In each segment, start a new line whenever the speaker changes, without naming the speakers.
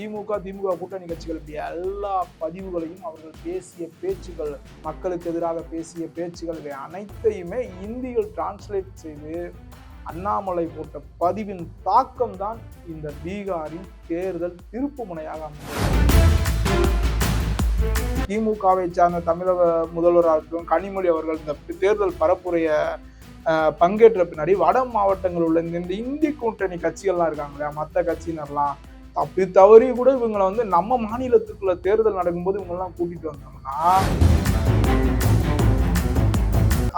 திமுக திமுக கூட்டணி கட்சிகளுடைய எல்லா பதிவுகளையும் அவர்கள் பேசிய பேச்சுகள் மக்களுக்கு எதிராக பேசிய பேச்சுகள் இவை அனைத்தையுமே இந்தியில் டிரான்ஸ்லேட் செய்து அண்ணாமலை போட்ட பதிவின் தாக்கம் தான் இந்த பீகாரின் தேர்தல் திருப்பு முனையாக அமைந்தது. திமுகவை சார்ந்த தமிழக முதல்வராக கனிமொழி அவர்கள் இந்த தேர்தல் பரப்புரைய பங்கேற்ற பின்னாடி வட மாவட்டங்களில் உள்ள இந்த இந்த இந்தி கூட்டணி கட்சிகள்லாம் இருக்காங்க இல்லையா? மற்ற கட்சியினர்லாம் தப்பி தவறி கூட இவங்களை வந்து நம்ம மாநிலத்துக்குள்ள தேர்தல் நடக்கும்போது இவங்கெல்லாம் கூட்டிட்டு வந்தாங்கன்னா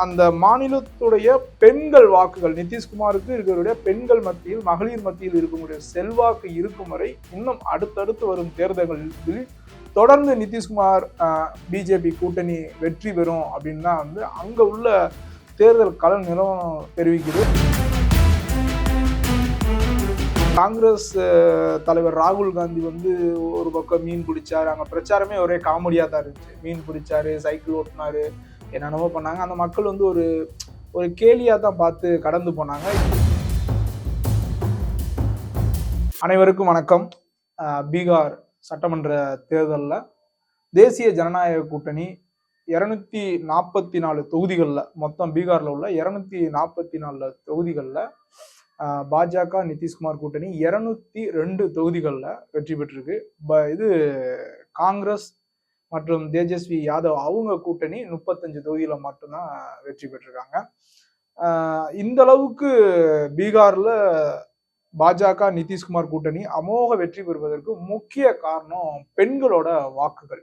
அந்த மாநிலத்துடைய பெண்கள் வாக்குகள் நிதிஷ்குமாருக்கு இருக்கிறவருடைய பெண்கள் மத்தியில் மகளிர் மத்தியில் இருக்கக்கூடிய செல்வாக்கு இருக்கும் வரை இன்னும் அடுத்தடுத்து வரும் தேர்தல்களில் தொடர்ந்து நிதிஷ்குமார் பிஜேபி கூட்டணி வெற்றி பெறும் அப்படின்னு தான் வந்து அங்கே உள்ள தேர்தல் கள நிலவரம் தெரிவிக்குது. காங்கிரஸ் தலைவர் ராகுல் காந்தி வந்து ஒரு பக்கம் மீன் பிடிச்சாரு. அங்கே பிரச்சாரமே ஒரே காமெடியாக தான் இருந்துச்சு. மீன் பிடிச்சாரு சைக்கிள் ஓட்டினாரு என்னென்னமோ பண்ணாங்க. அந்த மக்கள் வந்து ஒரு ஒரு கேலியாக தான் பார்த்து கடந்து போனாங்க. அனைவருக்கும் வணக்கம். பீகார் சட்டமன்ற தேர்தலில் தேசிய ஜனநாயக கூட்டணி இரநூத்தி நாற்பத்தி நாலு தொகுதிகளில் மொத்தம் பீகாரில் உள்ள இரநூத்தி நாற்பத்தி நாலு தொகுதிகளில் பாஜக நிதிஷ்குமார் கூட்டணி இரநூத்தி ரெண்டு தொகுதிகளில் வெற்றி பெற்றிருக்கு. ப இது காங்கிரஸ் மற்றும் தேஜஸ்வி யாதவ் அவங்க கூட்டணி முப்பத்தஞ்சு தொகுதியில் மட்டும்தான் வெற்றி பெற்றிருக்காங்க. இந்த அளவுக்கு பீகாரில் பாஜக நிதிஷ்குமார் கூட்டணி அமோக வெற்றி பெறுவதற்கு முக்கிய காரணம் பெண்களோட வாக்குகள்.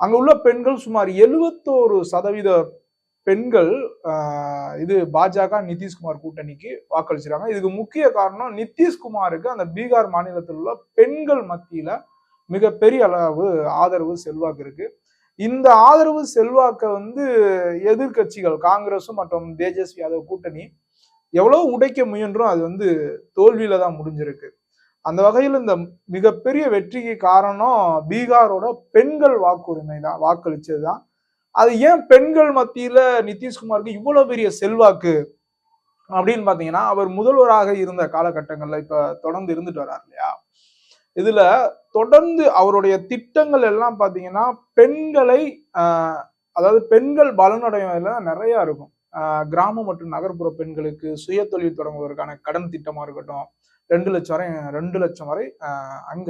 அங்க உள்ள பெண்கள் சுமார் எழுவத்தோரு சதவீத பெண்கள் இது பாஜக நிதிஷ்குமார் கூட்டணிக்கு வாக்களிச்சிருக்காங்க. இதுக்கு முக்கிய காரணம் நிதிஷ்குமாருக்கு அந்த பீகார் மாநிலத்தில் உள்ள பெண்கள் மத்தியில மிகப்பெரிய அளவு ஆதரவு செல்வாக்கு இருக்கு. இந்த ஆதரவு செல்வாக்கை வந்து எதிர்க்கட்சிகள் காங்கிரஸும் மற்றும் தேஜஸ்வி யாதவ் கூட்டணி எவ்வளவு உடைக்க முயன்றும் அது வந்து தோல்வியில தான் முடிஞ்சிருக்கு. அந்த வகையில் இந்த மிகப்பெரிய வெற்றிக்கு காரணம் பீகாரோட பெண்கள் வாக்குரிமை தான் வாக்களிச்சது தான் அது ஏன் பெண்கள் மத்தியில நிதிஷ்குமாருக்கு இவ்வளவு பெரிய செல்வாக்கு அப்படின்னு பாத்தீங்கன்னா அவர் முதல்வராக இருந்த காலகட்டங்கள்ல இப்ப தொடர்ந்து இருந்துட்டு வர்றார் இல்லையா? இதுல தொடர்ந்து அவருடைய திட்டங்கள் எல்லாம் பாத்தீங்கன்னா பெண்களை அதாவது பெண்கள் பலனடைவதில் நிறைய இருக்கும். கிராம மற்றும் நகர்ப்புற பெண்களுக்கு சுய தொழில் தொடங்குவதற்கான கடன் திட்டமா இருக்கட்டும் ரெண்டு லட்சம் வரை ரெண்டு லட்சம் வரை அங்க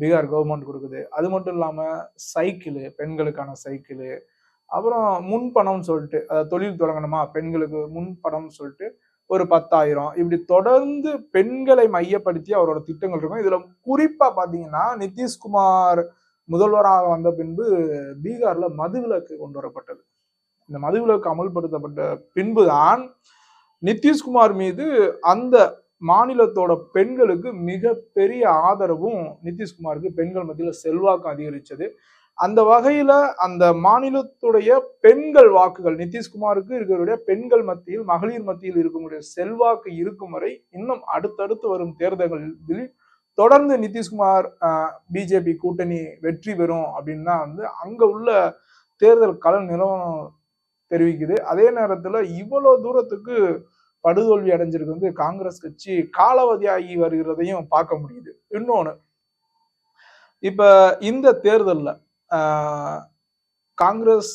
பீகார் கவர்மெண்ட் கொடுக்குது. அது மட்டும் இல்லாமல் சைக்கிள் பெண்களுக்கான சைக்கிள் அப்புறம் முன்பணம்னு சொல்லிட்டு அதாவது தொழில் தொடங்கணுமா? பெண்களுக்கு முன்பணம்னு சொல்லிட்டு ஒரு பத்தாயிரம். இப்படி தொடர்ந்து பெண்களை மையப்படுத்தி அவரோட திட்டங்கள் இருக்கும். இதில் குறிப்பாக பார்த்தீங்கன்னா நிதிஷ்குமார் முதல்வராக வந்த பின்பு பீகாரில் மதுவிலக்கு கொண்டு வரப்பட்டது. இந்த மதுவிலக்கு அமல்படுத்தப்பட்ட பின்புதான் நிதிஷ்குமார் மீது அந்த மாநிலத்தோட பெண்களுக்கு மிகப்பெரிய ஆதரவும் நிதிஷ்குமாருக்கு பெண்கள் மத்தியில் செல்வாக்கு அதிகரித்தது அந்த வகையில அந்த மாநிலத்துடைய பெண்கள் வாக்குகள் நிதிஷ்குமாருக்கு இருக்கிறவருடைய பெண்கள் மத்தியில் மகளிர் மத்தியில் இருக்கக்கூடிய செல்வாக்கு இருக்கும் வரை இன்னும் அடுத்தடுத்து வரும் தேர்தல்களில் தொடர்ந்து நிதிஷ்குமார் பிஜேபி கூட்டணி வெற்றி பெறும் அப்படின்னு தான் வந்து அங்க உள்ள தேர்தல் கள நிலவரம் தெரிவிக்குது. அதே நேரத்துல இவ்வளவு தூரத்துக்கு படுதோல்வி அடைஞ்சிருக்கு வந்து காங்கிரஸ் கட்சி காலாவதியாகி வருகிறதையும் பார்க்க முடியுது. இன்னொன்னு இப்ப இந்த தேர்தல்ல ஆஹ், காங்கிரஸ்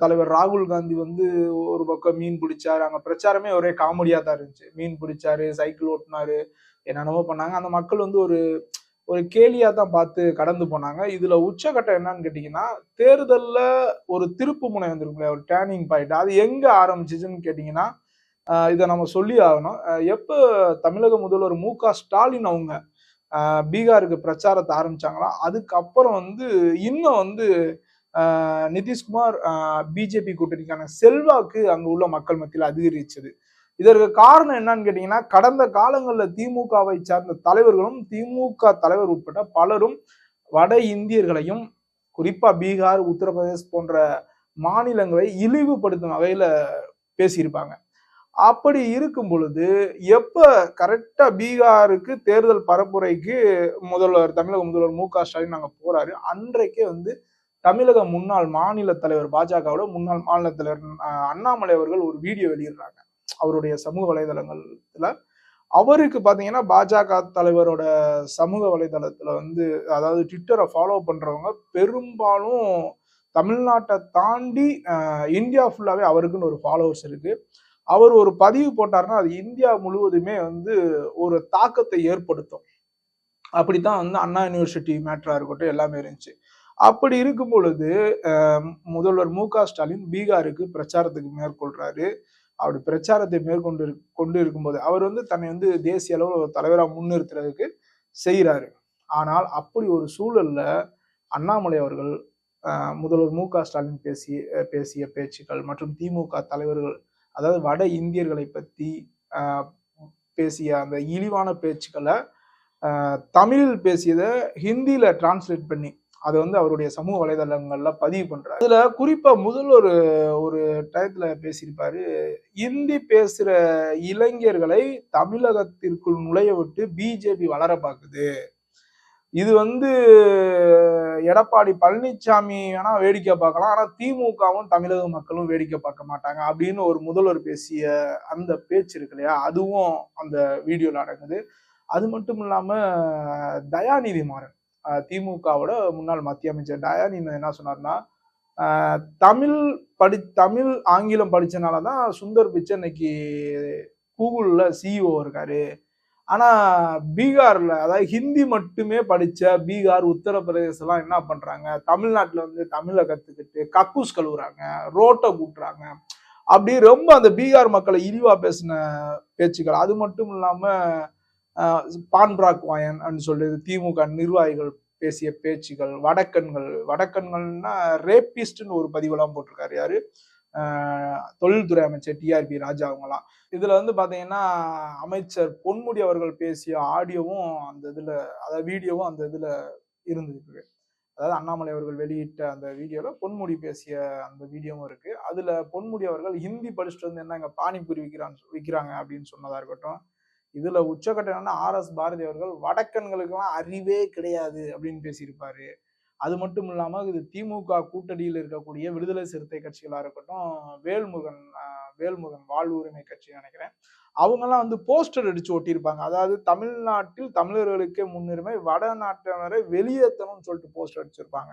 தலைவர் ராகுல் காந்தி வந்து ஒரு பக்கம் மீன் பிடிச்சாரு. அங்க பிரச்சாரமே ஒரே காமெடியாக தான் இருந்துச்சு. மீன் பிடிச்சாரு சைக்கிள் ஓட்டினாரு என்னென்னமோ பண்ணாங்க. அந்த மக்கள் வந்து ஒரு ஒரு கேலியாக தான் பார்த்து கடந்து போனாங்க. இதுல உச்சகட்டம் என்னன்னு கேட்டீங்கன்னா தேர்தலில் ஒரு திருப்பு முனை இல்லையா? ஒரு டேர்னிங் பாயிண்ட் அது எங்க ஆரம்பிச்சிச்சுன்னு கேட்டீங்கன்னா இதை நம்ம சொல்லி ஆகணும். எப்போ தமிழக முதல்வர் மு க ஸ்டாலின் அவங்க பீகாருக்கு பிரச்சாரத்தை ஆரம்பிச்சாங்களா அதுக்கப்புறம் வந்து இன்னும் வந்து நிதிஷ்குமார் பிஜேபி கூட்டணிக்கான செல்வாக்கு அங்கே உள்ள மக்கள் மத்தியில் அதிகரிச்சது. இதற்கு காரணம் என்னன்னு கேட்டிங்கன்னா கடந்த காலங்களில் திமுகவை சார்ந்த தலைவர்களும் திமுக தலைவர் உட்பட பலரும் வட இந்தியர்களையும் குறிப்பாக பீகார் உத்தரப்பிரதேஷ் போன்ற மாநிலங்களை இழிவுபடுத்தும் வகையில் பேசியிருப்பாங்க. அப்படி இருக்கும் பொழுது எப்ப கரெக்டா பீகாருக்கு தேர்தல் பரப்புரைக்கு முதல்வர் தமிழக முதல்வர் மு க ஸ்டாலின் அங்க போறாரு. அன்றைக்கே வந்து தமிழக முன்னாள் மாநில தலைவர் பாஜகவோட முன்னாள் மாநில தலைவர் அண்ணாமலை அவர்கள் ஒரு வீடியோ வெளியிடுறாங்க. அவருடைய சமூக வலைதளங்கள்ல. அவருக்கு பாத்தீங்கன்னா பாஜக தலைவரோட சமூக வலைதளத்துல வந்து அதாவது ட்விட்டரை ஃபாலோ பண்றவங்க பெரும்பாலும் தமிழ்நாட்டை தாண்டி இந்தியா ஃபுல்லாவே அவருக்குன்னு ஒரு ஃபாலோவர்ஸ் இருக்கு. அவர் ஒரு பதிவு போட்டார்னா அது இந்தியா முழுவதுமே வந்து ஒரு தாக்கத்தை ஏற்படுத்தும். அப்படித்தான் வந்து அண்ணா யூனிவர்சிட்டி மேட்டரா இருக்கட்டும் எல்லாமே இருந்துச்சு. அப்படி இருக்கும் பொழுது முதல்வர் மு க ஸ்டாலின் பீகாருக்கு பிரச்சாரத்துக்கு மேற்கொள்றாரு. அப்படி பிரச்சாரத்தை மேற்கொண்டு இருக்- கொண்டு இருக்கும்போது அவர் வந்து தன்னை வந்து தேசிய அளவில் ஒரு தலைவராக முன்னிறுத்துறதுக்கு செய்கிறாரு ஆனால் அப்படி ஒரு சூழல்ல அண்ணாமலை அவர்கள் முதல்வர் மு க ஸ்டாலின் பேசிய பேசிய பேச்சுக்கள் மற்றும் திமுக தலைவர்கள் அதாவது வட இந்தியர்களை பத்தி பேசிய அந்த இழிவான பேச்சுக்களை தமிழில் பேசியதை ஹிந்தியில டிரான்ஸ்லேட் பண்ணி அதை வந்து அவருடைய சமூக வலைதளங்கள்ல பதிவு பண்றாரு. அதுல குறிப்பா முதல் ஒரு ஒரு டயத்துல பேசியிருப்பாரு இந்தி பேசுற இளைஞர்களை தமிழகத்திற்குள் நுழைய விட்டு பிஜேபி வளர பார்க்குது இது வந்து எடப்பாடி பழனிசாமி வேணா வேடிக்கை பார்க்கலாம். ஆனா திமுகவும் தமிழக மக்களும் வேடிக்கை பார்க்க மாட்டாங்க அப்படின்னு ஒரு முதல்வர் பேசிய அந்த பேச்சு இருக்கு இல்லையா? அதுவும் அந்த வீடியோல நடக்குது அது மட்டும் இல்லாம தயாநிதி மாறன் திமுகவோட முன்னாள் மத்திய அமைச்சர். தயாநிதி என்ன சொன்னார்னா தமிழ் படி தமிழ் ஆங்கிலம் படித்தனால தான் சுந்தர் பிச்சை இன்னைக்கு கூகுள்ல சிஇஓ இருக்காரு. ஆனால் பீகாரில் அதாவது ஹிந்தி மட்டுமே படித்த பீகார் உத்தரப்பிரதேசலாம் என்ன பண்ணுறாங்க தமிழ்நாட்டில் வந்து தமிழை கற்றுக்கிட்டு கக்கூஸ் கழுவுறாங்க ரோட்டை கூட்டுறாங்க. அப்படி ரொம்ப அந்த பீகார் மக்களை இழிவாக பேசின பேச்சுக்கள். அது மட்டும் இல்லாமல் பான்பிராக் வாயன் அப்படின்னு சொல்லி திமுக நிர்வாகிகள் பேசிய பேச்சுகள் வடக்கன்கள் வடக்கன்கள்னா ரேபிஸ்ட்னு ஒரு பதிவெல்லாம் போட்டிருக்காரு யாரு? தொழில்துறை அமைச்சர் டிஆர்பி ராஜா அவங்கலாம். இதுல வந்து பாத்தீங்கன்னா அமைச்சர் பொன்முடி அவர்கள் பேசிய ஆடியோவும் அந்த இதுல அதாவது வீடியோவும் அந்த இதுல இருந்துருக்கு அதாவது அண்ணாமலை அவர்கள் வெளியிட்ட அந்த வீடியோல பொன்முடி பேசிய அந்த வீடியோவும் இருக்கு. அதுல பொன்முடி அவர்கள் ஹிந்தி படிச்சுட்டு வந்து என்ன இங்க பானிபூரி விற்கிறான்னு விற்கிறாங்க அப்படின்னு சொன்னதா இருக்கட்டும். இதுல உச்சக்கட்டம் என்னன்னா ஆர் எஸ் பாரதி அவர்கள் வடக்கன்களுக்கெல்லாம் அறிவே கிடையாது அப்படின்னு பேசியிருப்பாரு. அது மட்டும் இல்லாமல் இது திமுக கூட்டணியில் இருக்கக்கூடிய விடுதலை சிறுத்தை கட்சிகளாக இருக்கட்டும் வேல்முருகன் வேல்முருகன் வாழ்வுரிமை கட்சி நினைக்கிறேன். அவங்கெல்லாம் வந்து போஸ்டர் அடிச்சு ஒட்டியிருப்பாங்க. அதாவது தமிழ்நாட்டில் தமிழர்களுக்கே முன்னுரிமை வடநாட்டினரை வெளியேற்றணும்னு சொல்லிட்டு போஸ்டர் அடிச்சிருப்பாங்க.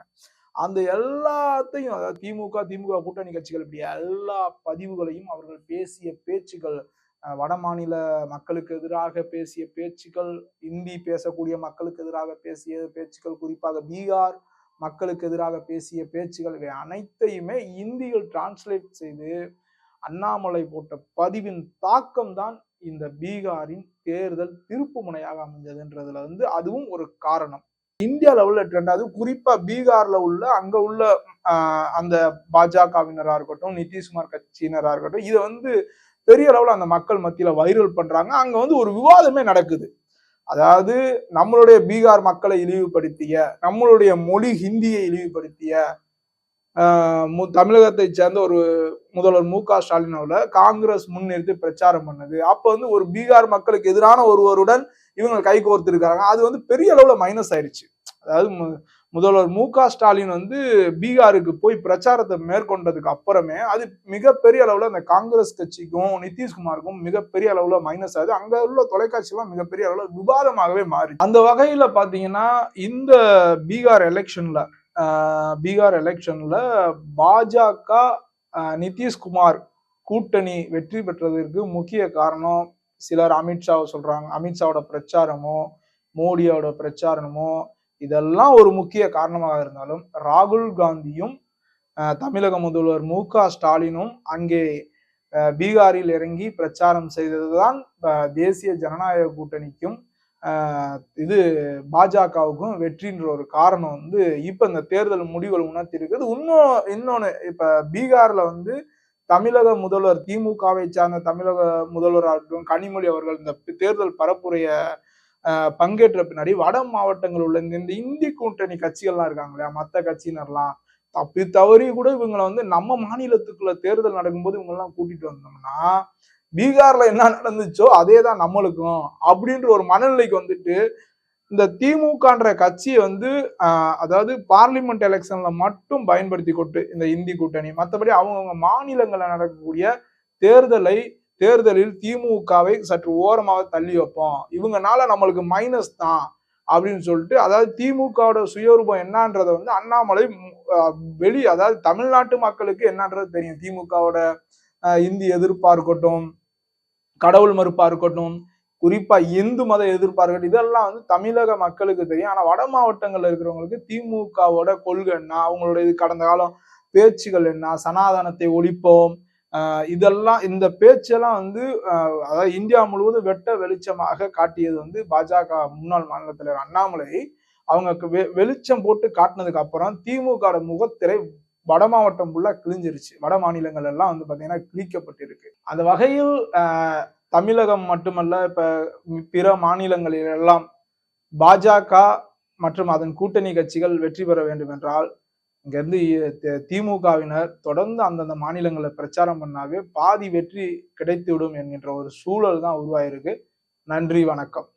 அந்த எல்லாத்தையும் அதாவது திமுக திமுக கூட்டணி கட்சிகள் இப்படி எல்லா பதிவுகளையும் அவர்கள் பேசிய பேச்சுகள் வடமாநில வட மாநில மக்களுக்கு எதிராக பேசிய பேச்சுக்கள் இந்தி பேசக்கூடிய மக்களுக்கு எதிராக பேசிய பேச்சுக்கள் குறிப்பாக பீகார் மக்களுக்கு எதிராக பேசிய பேச்சுகள் இவை அனைத்தையுமே இந்தியில் டிரான்ஸ்லேட் செய்து அண்ணாமலை போட்ட பதிவின் தாக்கம் தான் இந்த பீகாரின் தேர்தல் திருப்பு முனையாக அமைஞ்சதுன்றதுல வந்து அதுவும் ஒரு காரணம். இந்தியா லெவலில் ட்ரெண்ட் அது குறிப்பாக பீகாரில் உள்ள அங்கே உள்ள அந்த பாஜகவினராக இருக்கட்டும் நிதிஷ்குமார் கட்சியினராக இருக்கட்டும் இதை வந்து பெரிய அளவில் அந்த மக்கள் மத்தியில் வைரல் பண்ணுறாங்க அங்கே வந்து ஒரு விவாதமே நடக்குது. அதாவது நம்மளுடைய பீகார் மக்களை இழிவுபடுத்திய நம்மளுடைய மொழி ஹிந்தியை இழிவுபடுத்திய மு- தமிழகத்தை சேர்ந்த ஒரு முதல்வர் மு க ஸ்டாலின் அவர்களை காங்கிரஸ் முன்னிறுத்தி பிரச்சாரம் பண்ணது. அப்ப வந்து ஒரு பீகார் மக்களுக்கு எதிரான ஒருவருடன் இவங்க கை கோர்த்திருக்காங்க அது வந்து பெரிய அளவுல மைனஸ் ஆயிடுச்சு அதாவது முதல்வர் மு க ஸ்டாலின் வந்து பீகாருக்கு போய் பிரச்சாரத்தை மேற்கொண்டதுக்கு அப்புறமே அது மிகப்பெரிய அளவில் அந்த காங்கிரஸ் கட்சிக்கும் நிதிஷ்குமாருக்கும் மிகப்பெரிய அளவில் மைனஸ் ஆகுது. அங்கே உள்ள தொலைக்காட்சியெல்லாம் மிகப்பெரிய அளவில் விவாதமாகவே மாறி. அந்த வகையில் பார்த்தீங்கன்னா இந்த பீகார் எலெக்ஷனில் பீகார் எலெக்ஷனில் பாஜக நிதிஷ்குமார் கூட்டணி வெற்றி பெற்றதற்கு முக்கிய காரணம் சிலர் அமித்ஷாவை சொல்கிறாங்க அமித்ஷாவோட பிரச்சாரமோ மோடியோட பிரச்சாரமோ இதெல்லாம் ஒரு முக்கிய காரணமாக இருந்தாலும் ராகுல் காந்தியும் தமிழக முதல்வர் மு க ஸ்டாலினும் அங்கே பீகாரில் இறங்கி பிரச்சாரம் செய்ததுதான் தேசிய ஜனநாயக கூட்டணிக்கும் இது பாஜகவுக்கும் வெற்றின்ற ஒரு காரணம் வந்து இப்ப இந்த தேர்தல் முடிவுகள் உணர்த்தி இருக்குது இன்னும் இன்னொன்னு இப்ப பீகார்ல வந்து தமிழக முதல்வர் திமுகவை சார்ந்த தமிழக முதல்வராகட்டும் கனிமொழி அவர்கள் இந்த தேர்தல் பரப்புரைய பங்கேற்ற பின்னாடி வட மாவட்டங்கள் உள்ள இந்த இந்த இந்தி கூட்டணி கட்சிகள்லாம் இருக்காங்க இல்லையா? மற்ற கட்சியினர்லாம் தப்பி தவறி கூட இவங்களை வந்து நம்ம மாநிலத்துக்குள்ள தேர்தல் நடக்கும்போது இவங்கெல்லாம் கூட்டிட்டு வந்தோம்னா பீகார்ல என்ன நடந்துச்சோ அதே தான் நம்மளுக்கும் அப்படின்ற ஒரு மனநிலைக்கு வந்துட்டு இந்த திமுகன்ற கட்சியை வந்து அதாவது பார்லிமெண்ட் எலெக்ஷன்ல மட்டும் பயன்படுத்தி கொண்டு இந்த இந்தி கூட்டணி மற்றபடி அவங்கவுங்க மாநிலங்களில் நடக்கக்கூடிய தேர்தலை தேர்தலில் திமுகவை சற்று ஓரமாக தள்ளி வைப்போம். இவங்கனால நம்மளுக்கு மைனஸ் தான் அப்படின்னு சொல்லிட்டு அதாவது திமுகவோட சுயரூபம் என்னன்றதை வந்து அண்ணாமலை வெளி அதாவது தமிழ்நாட்டு மக்களுக்கு என்னன்றது தெரியும். திமுகவோட இந்தி எதிர்ப்பா இருக்கட்டும் கடவுள் மறுப்பா இருக்கட்டும் குறிப்பா இந்து மத எதிர்ப்பா இருக்கட்டும் இதெல்லாம் வந்து தமிழக மக்களுக்கு தெரியும். ஆனா வட மாவட்டங்கள்ல இருக்கிறவங்களுக்கு திமுகவோட கொள்கை என்ன அவங்களோட இது கடந்த காலம் பேச்சுகள் என்ன சனாதனத்தை ஒழிப்போம் இதெல்லாம் இந்த பேச்செல்லாம் வந்து அதாவது இந்தியா முழுவதும் வெட்ட வெளிச்சமாக காட்டியது வந்து பாஜக முன்னாள் மாநில தலைவர் அண்ணாமலை. அவங்க வெ- வெளிச்சம் போட்டு காட்டினதுக்கு அப்புறம் திமுக முகத்திரை வட மாவட்டம் ஃபுல்லா கிழிஞ்சிருச்சு. வட மாநிலங்கள் எல்லாம் வந்து பாத்தீங்கன்னா கிழிக்கப்பட்டிருக்கு. அந்த வகையில் தமிழகம் மட்டுமல்ல இப்ப பிற மாநிலங்களில் எல்லாம் பாஜக மற்றும் அதன் கூட்டணி கட்சிகள் வெற்றி பெற வேண்டும் என்றால் இங்கேருந்து திமுகவினர் தொடர்ந்து அந்தந்த மாநிலங்களில் பிரச்சாரம் பண்ணாவே பாதி வெற்றி கிடைத்துவிடும் என்கின்ற ஒரு சூழல் தான் உருவாயிருக்கு. நன்றி வணக்கம்.